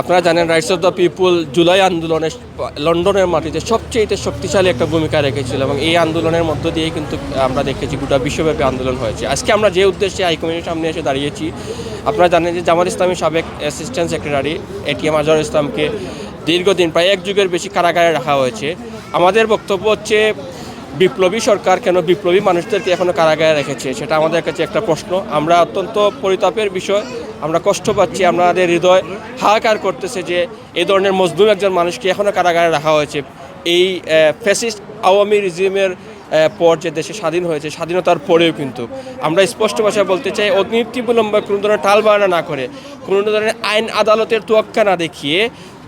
আপনারা জানেন rights of the people July আন্দোলনে লন্ডনের মাটিতে সবচেয়ে শক্তিশালী একটা ভূমিকা রেখেছিল এবং এই আন্দোলনের মধ্য দিয়ে কিন্তু আমরা দেখেছি গোটা বিশ্বব্যাপী আন্দোলন হয়েছে। আজকে আমরা যে উদ্দেশ্যে হাইকমিটির সামনে এসে দাঁড়িয়েছি, আপনারা জানেন যে জামাত ইসলামের সাবেক অ্যাসিস্ট্যান্ট সেক্রেটারি এটিএম আজহার ইসলামকে দীর্ঘদিন, প্রায় এক যুগের বেশি কারাগারে রাখা হয়েছে। আমাদের বক্তব্য হচ্ছে বিপ্লবী সরকার কেন বিপ্লবী মানুষদেরকে এখনও কারাগারে রেখেছে? সেটা আমাদের কাছে একটা প্রশ্ন। আমরা অত্যন্ত পরিতাপের বিষয়। আমরা কষ্ট পাচ্ছি, আমাদের হৃদয় হাহাকার করতেছে যে এই ধরনের মজদুর একজন মানুষকে এখনও কারাগারে রাখা হয়েছে। এই ফ্যাসিস্ট আওয়ামী রিজিমের পর যে দেশে স্বাধীন হয়েছে, স্বাধীনতার পরেও কিন্তু আমরা স্পষ্ট ভাষায় বলতে চাই অনতি বিলম্বে কোনো ধরনের টাল বাড়ানো না করে, কোনো ধরনের আইন আদালতের তোয়াক্কা না দেখিয়ে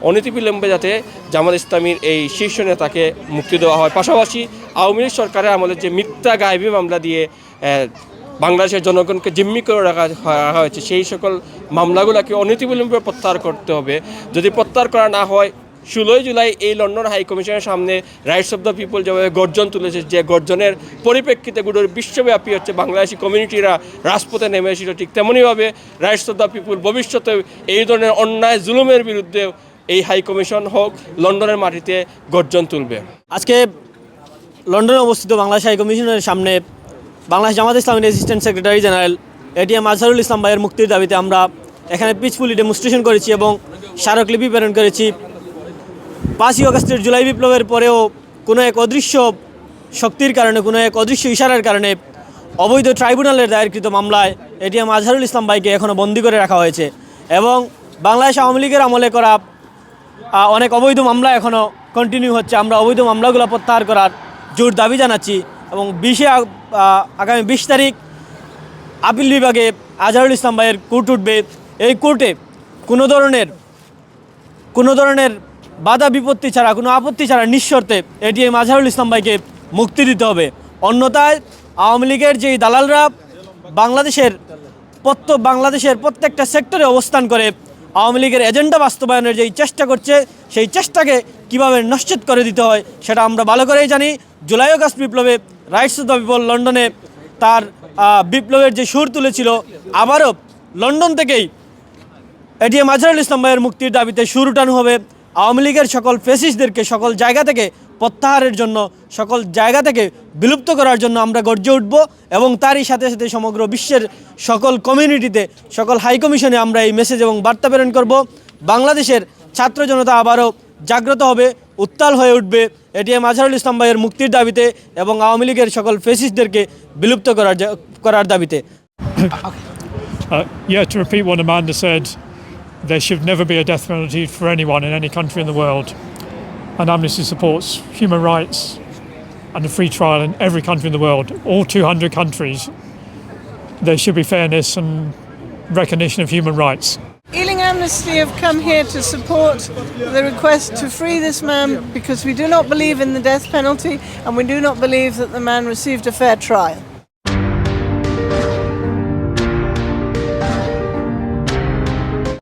অনতিবিলম্বে যাতে জামাত ইসলামীর এই শীর্ষ নেতাকে মুক্তি দেওয়া হয়। পাশাপাশি আওয়ামী লীগ সরকারের আমলে যে মিথ্যা গায়েবী মামলা দিয়ে বাংলাদেশের জনগণকে জিম্মি করে রাখা রাখা হয়েছে, সেই সকল মামলাগুলোকে অনতিবিলম্বে প্রত্যাহার করতে হবে। যদি প্রত্যাহার করা না হয়, ষোলোই জুলাই এই লন্ডন হাই কমিশনের সামনে রাইটস অফ দ্য পিপল যেভাবে গর্জন তুলেছে, যে গর্জনের পরিপ্রেক্ষিতে গুলোর বিশ্বব্যাপী হচ্ছে বাংলাদেশি কমিউনিটিরা রাজপথে নেমে এসেছিল, ঠিক তেমনইভাবে রাইটস অফ দ্য পিপুল ভবিষ্যতে এই ধরনের অন্যায়, জুলুমের বিরুদ্ধে এই হাই কমিশন হোক, লন্ডনের মাটিতে গর্জন তুলবে। আজকে লন্ডনে অবস্থিত বাংলাদেশ হাই কমিশনের সামনে বাংলাদেশ জামাত ইসলামের assistant secretary general ATM Azharul Islam ভাইয়ের মুক্তির দাবিতে আমরা এখানে পিসফুলি ডেমনস্ট্রেশন করেছি এবং স্মারকলিপি প্রেরণ করেছি। পাঁচই অগস্টের জুলাই বিপ্লবের পরেও কোনো এক অদৃশ্য শক্তির কারণে, কোনো এক অদৃশ্য ইশারার কারণে অবৈধ ট্রাইব্যুনালের দায়েরকৃত মামলায় এটিএম আজহারুল ইসলাম ভাইকে এখনও বন্দি করে রাখা হয়েছে এবং বাংলাদেশ আওয়ামী লীগের আমলে করা অনেক অবৈধ মামলা এখনও কন্টিনিউ হচ্ছে। আমরা অবৈধ মামলাগুলো প্রত্যাহার করার জোর দাবি জানাচ্ছি এবং বিশে আগামী বিশ তারিখ আপিল বিভাগে আজহারুল ইসলাম ভাইয়ের কোর্ট উঠবে। এই কোর্টে কোনো ধরনের কোনো ধরনের বাধা বিপত্তি ছাড়া, কোনো আপত্তি ছাড়া নিঃশর্তে এটিএম আজহারুল ইসলাম ভাইকে মুক্তি দিতে হবে। অন্যথায় আওয়ামী লীগের যেই দালালরা বাংলাদেশের প্রত্য বাংলাদেশের প্রত্যেকটা সেক্টরে অবস্থান করে আওয়ামী লীগের এজেন্ডা বাস্তবায়নের যেই চেষ্টা করছে, সেই চেষ্টাকে কীভাবে নিশ্চিত করে দিতে হয় সেটা আমরা ভালো করেই জানি। জুলাই অগাস্ট বিপ্লবে রাইটস অফ দ্য পিপল লন্ডনে তার বিপ্লবের যে সুর তুলেছিল, আবারও লন্ডন থেকেই এটিএম আজহারুল ইসলাম ভাইয়ের মুক্তির দাবিতে সুর উঠানো হবে। আওয়ামী লীগের সকল ফেসিসদেরকে সকল জায়গা থেকে প্রত্যাহারের জন্য সকল জায়গা থেকে বিলুপ্ত করার জন্য আমরা গর্জে উঠব এবং তারই সাথে সাথে সমগ্র বিশ্বের সকল কমিউনিটিতে সকল হাই কমিশনে আমরা এই মেসেজ এবং বার্তা প্রেরণ করব। বাংলাদেশের ছাত্র জনতা আবারও জাগ্রত হবে উত্তাল হয়ে উঠবে। এটিএম আজহারুল ইসলাম ভাইয়ের মুক্তির দাবিতে এবং আওয়ামী লীগের সকল ফেসিসদেরকে বিলুপ্ত করার করার দাবিতে। Uh, yeah, to repeat what Amanda said, there should never be a death penalty for anyone in any country in the world. And Amnesty supports human rights and a free trial in every country in the world, all 200 countries. There should be fairness and recognition of human rights. Ealing Amnesty have come here to support the request to free this man because we do not believe in the death penalty and we do not believe that the man received a fair trial.